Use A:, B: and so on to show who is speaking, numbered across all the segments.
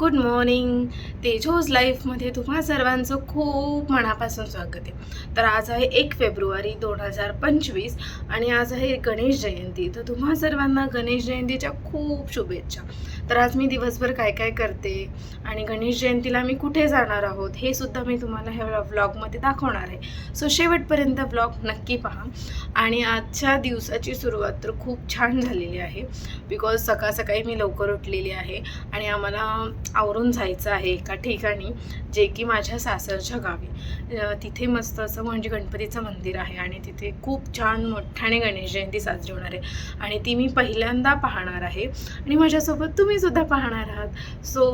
A: Good morning. तेजोज लाईफमध्ये तुम्हा सर्वांचं खूप मनापासून स्वागत आहे. तर आज आहे एक फेब्रुवारी दोन हजार पंचवीस आणि आज आहे गणेश जयंती. तर तुम्हा सर्वांना गणेश जयंतीच्या खूप शुभेच्छा. तर आज मी दिवसभर काय काय करते आणि गणेश जयंतीला मी कुठे जाणार आहोत हे सुद्धा मी तुम्हाला ह्या व्लॉगमध्ये दाखवणार आहे. सो शेवटपर्यंत व्लॉग नक्की पहा. आणि आजच्या दिवसाची सुरुवात तर खूप छान झालेली आहे. बिकॉज सकाळ सकाळी मी लवकर उठलेली आहे आणि आम्हाला आवरून जायचं आहे एका ठिकाणी जे की माझ्या सासरच्या गावी. तिथे मस्त असं म्हणजे गणपतीचं मंदिर आहे आणि तिथे खूप छान मोठ्याने गणेश जयंती साजरी होणार आहे. आणि ती मी पहिल्यांदा पाहणार आहे. आणि माझ्यासोबत तुम्ही तुम्ही सुद्धा पाहणार आहात. सो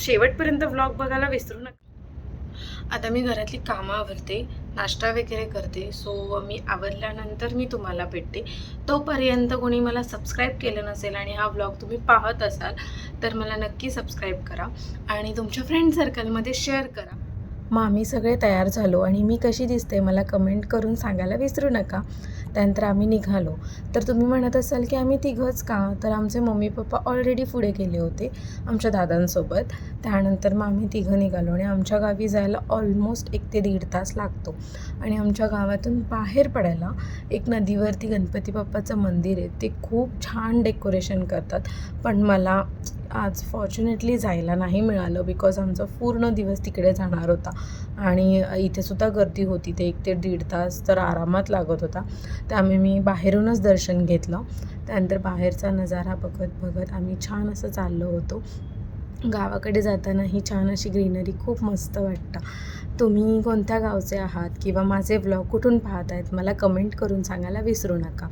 A: शेवटपर्यंत व्लॉग बघायला विसरू नका. आता मी घरातली कामं आवरते नाश्ता वगैरे करते. सो मी आवरल्यानंतर मी तुम्हाला भेटते. तोपर्यंत कोणी मला सबस्क्राईब केलं नसेल आणि हा व्लॉग तुम्ही पाहत असाल तर मला नक्की सबस्क्राईब करा आणि तुमच्या फ्रेंड सर्कलमध्ये शेअर करा. मग आम्ही सगळे तयार झालो आणि मी कशी दिसते मला कमेंट करून सांगायला विसरू नका. त्यानंतर आम्ही निघालो. तर तुम्ही म्हणत असाल की आम्ही तिघंच का? तर आमचे मम्मी पप्पा ऑलरेडी पुढे गेले होते आमच्या दादांसोबत. त्यानंतर मग आम्ही तिघं निघालो आणि आमच्या गावी जायला ऑलमोस्ट एक ते दीड तास लागतो. आणि आमच्या गावातून बाहेर पडायला एक नदीवरती गणपती बाप्पाचं मंदिर आहे. ते खूप छान डेकोरेशन करतात. पण मला आज फॉर्च्युनेटली जायला नाही मिळालं बिकॉज आमचा पूर्ण दिवस तिकडे जाणार होता. आणि इथेसुद्धा गर्दी होती ते एक ते दीड तास तर आरामात लागत होता. त्यामुळे मी बाहेरूनच दर्शन घेतलं. त्यानंतर बाहेरचा नजारा बघत बघत आम्ही छान असं चाललो होतो. गावाकडे जाताना ही छान अशी ग्रीनरी खूप मस्त वाटतं. तुम्ही कोणत्या गावचे आहात किंवा माझे व्लॉग कुठून पाहत आहेत मला कमेंट करून सांगायला विसरू नका.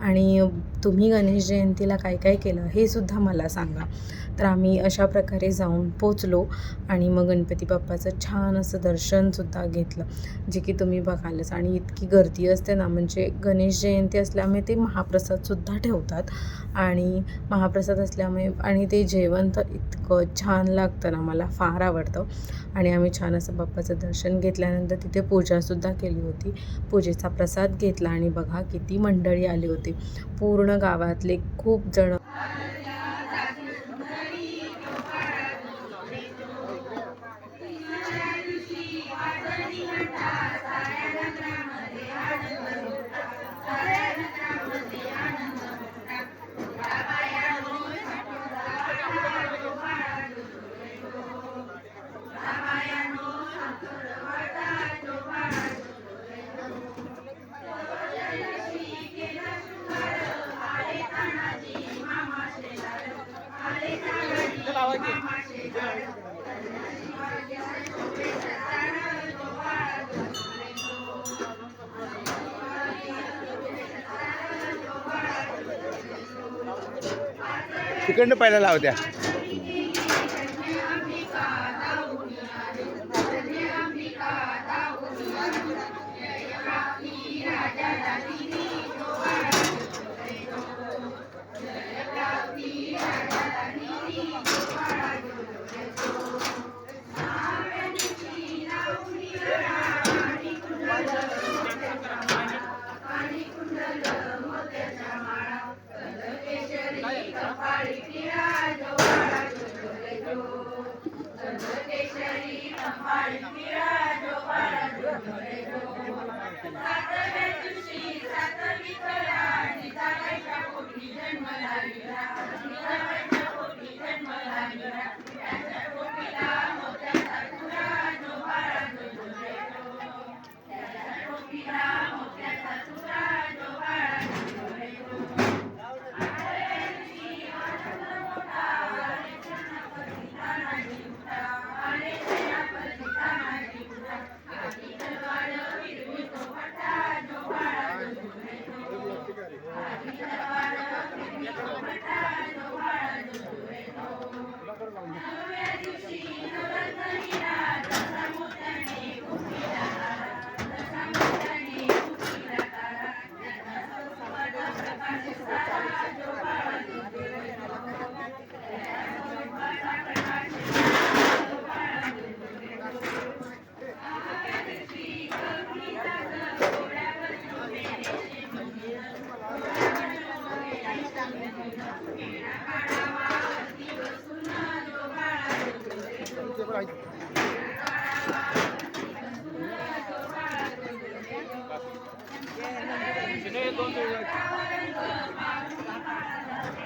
A: आणि तुम्ही गणेश जयंतीला काय काय केलं हे सुद्धा मला सांगा. तर आम्ही अशा प्रकारे जाऊन पोचलो आणि मग गणपती बाप्पाचं छान असं दर्शनसुद्धा घेतलं जे की तुम्ही बघालच. आणि इतकी गर्दी असते ना म्हणजे गणेश जयंती असल्यामुळे ते महाप्रसादसुद्धा ठेवतात. आणि महाप्रसाद असल्यामुळे आणि ते जेवण तर इतकं छान लागतं ना मला फार आवडतं. आणि आम्ही छान असं बाप्पाचं दर्शन घेतल्यानंतर तिथे पूजासुद्धा केली होती. पूजेचा प्रसाद घेतला आणि बघा किती मंडळी आली होती. पूर्ण गावातले खूप जण
B: तिकडनं पहिला लावत्या Thank you.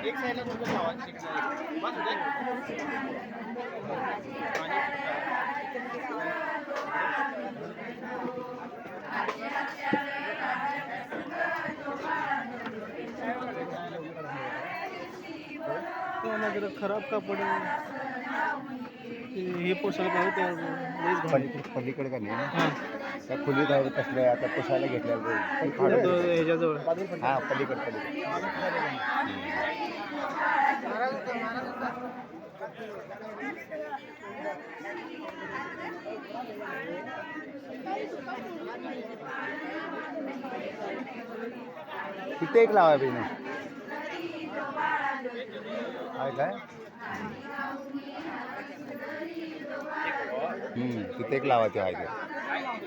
B: एक साईडला तुमचं होते
C: खराब कापड हे पोषाला पाहिजे
B: पलीकडे का नाही
C: हां.
B: त्या खोलीत आहे कसलं आता पुसायला घेतल्या
C: ह्याच्याजवळ
B: हा पलीकडे पलीकडे. तिथे एक लावा बिने. आहे काय? हम्म, तिथे एक लावा ते आहे. ते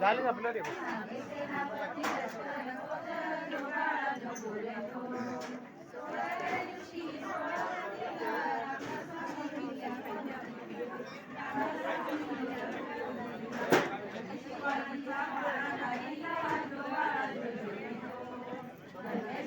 C: झालं आपलं रे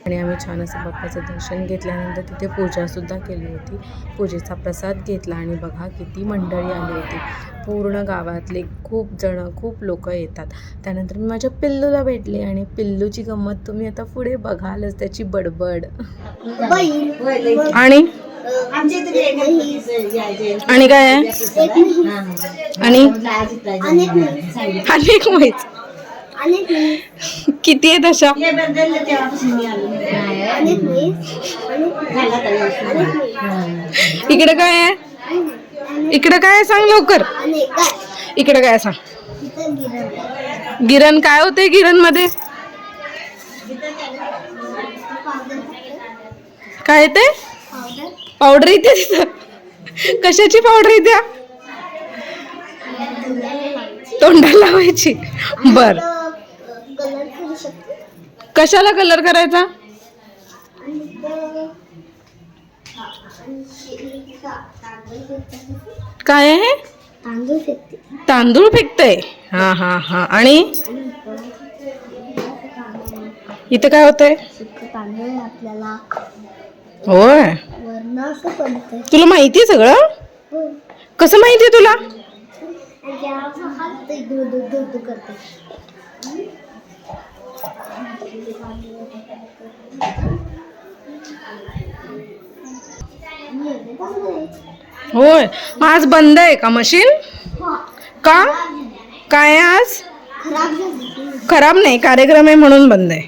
A: आणि आम्ही छान असं बाप्पाचं दर्शन घेतल्यानंतर तिथे पूजासुद्धा केली होती. पूजेचा प्रसाद घेतला आणि बघा किती मंडळी आली होती. पूर्ण गावातले खूप जण खूप लोक येतात. त्यानंतर मी माझ्या पिल्लूला भेटले आणि पिल्लूची गंमत तुम्ही आता पुढे बघालच त्याची बडबड. आणि? आणि काय आहे? आणि? अनेक माहीत. किती आहेत अशा? इकडे काय आहे? इकडे काय आहे? सांग लवकर. इकडे काय आहे? सांग. गिरण. काय होते गिरणमध्ये काय येते पावडर. येते तिथं कशाची पावडर येते तोंडाला लावायची. बर.
D: करू शकते?
A: कशाला कलर करायचा? काय आहे?
D: तांदूळ फेकते.
A: तांदूळ फेकतय. हा हा हा. आणि? इथं काय होतंय?
D: तांदूळ आहे आपल्याला.
A: होय.
D: वरण असं पडतंय.
A: तुला माहितीये सगळं?
D: हो.
A: कसं माहितीये तुला?
D: आणि त्या हात ते दूध दूध दूध करते आणि एवढे तांदूळ आहे.
A: होय आज बंद आहे का मशीन? का? काय आज?
D: खराब
A: खराब नाही कार्यक्रम आहे म्हणून बंद आहे.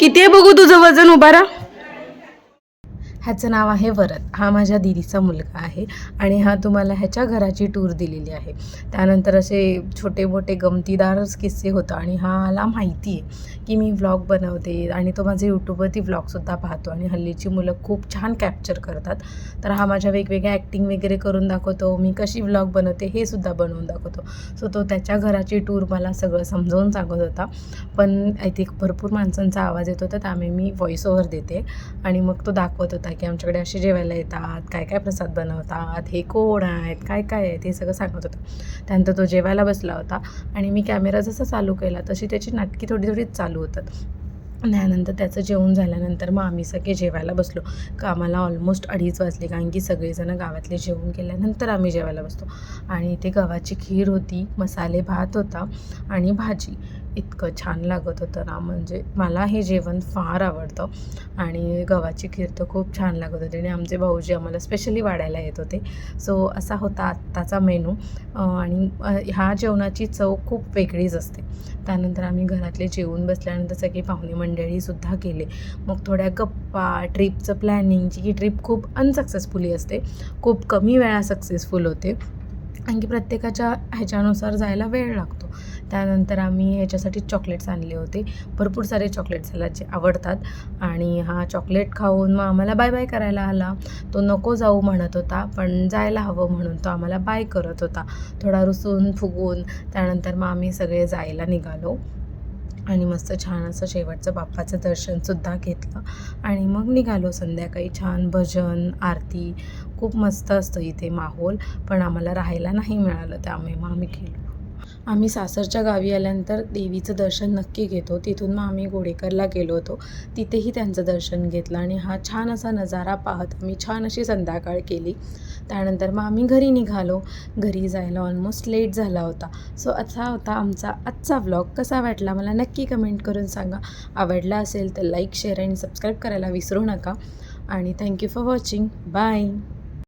A: किती आहे बघू तुझं वजन उभारा ह्याचं नाव आहे वरद. हा माझ्या दिदीचा मुलगा आहे आणि हा तुम्हाला ह्याच्या घराची टूर दिलेली आहे. त्यानंतर असे छोटे मोठे गमतीदारच किस्से होतं आणि हाला माहिती आहे की मी व्लॉग बनवते आणि तो माझे यूट्यूबवरती व्लॉगसुद्धा पाहतो आणि हल्लीची मुलं खूप छान कॅप्चर करतात. तर हा माझ्या वेगवेगळ्या ॲक्टिंग वगैरे करून दाखवतो मी कशी व्लॉग बनवते हे सुद्धा बनवून दाखवतो. सो तो त्याच्या घराची टूर मला सगळं समजावून सांगत होता. पण आय थिंक भरपूर माणसांचा आवाज येत होता त्यामुळे मी व्हॉइस ओव्हर देते आणि मग तो दाखवत होता की आमच्याकडे असे जेवायला येतात काय काय प्रसाद बनवतात हे कोण आहेत काय काय आहेत हे सगळं सांगत होतं. त्यानंतर तो जेवायला बसला होता आणि मी कॅमेरा जसा चालू केला तशी त्याची नाटकी थोडी थोडी चालू होतात. त्यानंतर त्याचं जेवण झाल्यानंतर मग आम्ही सगळे जेवायला बसलो. का आम्हाला ऑलमोस्ट अडीच वाजले कारण की सगळेजण गावातले जेवण केल्यानंतर आम्ही जेवायला बसतो. आणि इथे गव्हाची खीर होती मसाले भात होता आणि भाजी. इतकं छान लागत होतं ना. म्हणजे मला हे जेवण फार आवडतं आणि गव्हाची खीर तर खूप छान लागत होती आणि आमचे भाऊजी आम्हाला स्पेशली वाढायला येत होते. सो असा होता आत्ताचा मेनू आणि ह्या जेवणाची चव खूप वेगळीच असते. त्यानंतर आम्ही घरातले जेवून बसल्यानंतर सगळी पाहुणे मंडळीसुद्धा केले मग थोड्या गप्पा ट्रिपचं प्लॅनिंग जी की ट्रिप खूप अनसक्सेसफुली असते खूप कमी वेळा सक्सेसफुल होते. आणखी प्रत्येकाच्या ह्याच्यानुसार जायला वेळ लागतो. त्यानंतर आम्ही ह्याच्यासाठी चॉकलेट्स आणले होते. भरपूर सारे चॉकलेट्स याला जे आवडतात. आणि हा चॉकलेट खाऊन मग आम्हाला बाय बाय करायला आला. तो नको जाऊ म्हणत होता पण जायला हवं म्हणून तो आम्हाला बाय करत होता. थोडा रुसून फुगून त्यानंतर मग आम्ही सगळे जायला निघालो. आणि मस्त छान असं शेवटचं बाप्पाचं दर्शनसुद्धा घेतलं. आणि मग निघालो संध्याकाळी. छान भजन आरती खूप मस्त असतं इथे माहोल. पण आम्हाला राहायला नाही मिळालं त्यामुळे मग आम्ही गेलो. आम्ही सासरच्या गावी आल्यानंतर देवीचं दर्शन नक्की घेतो. तिथून मग आम्ही गोडेकरला गेलो होतो. तिथेही त्यांचं दर्शन घेतलं आणि हा छान असा नजारा पाहत आम्ही छान अशी संध्याकाळ केली. त्यानंतर मग आम्ही घरी निघालो. घरी जायला ऑलमोस्ट लेट झाला होता. सो असा होता आमचा आजचा व्लॉग कसा वाटला मला नक्की कमेंट करून सांगा. आवडला असेल तर लाईक शेअर आणि सबस्क्राईब करायला विसरू नका. आणि थँक्यू फॉर वॉचिंग बाय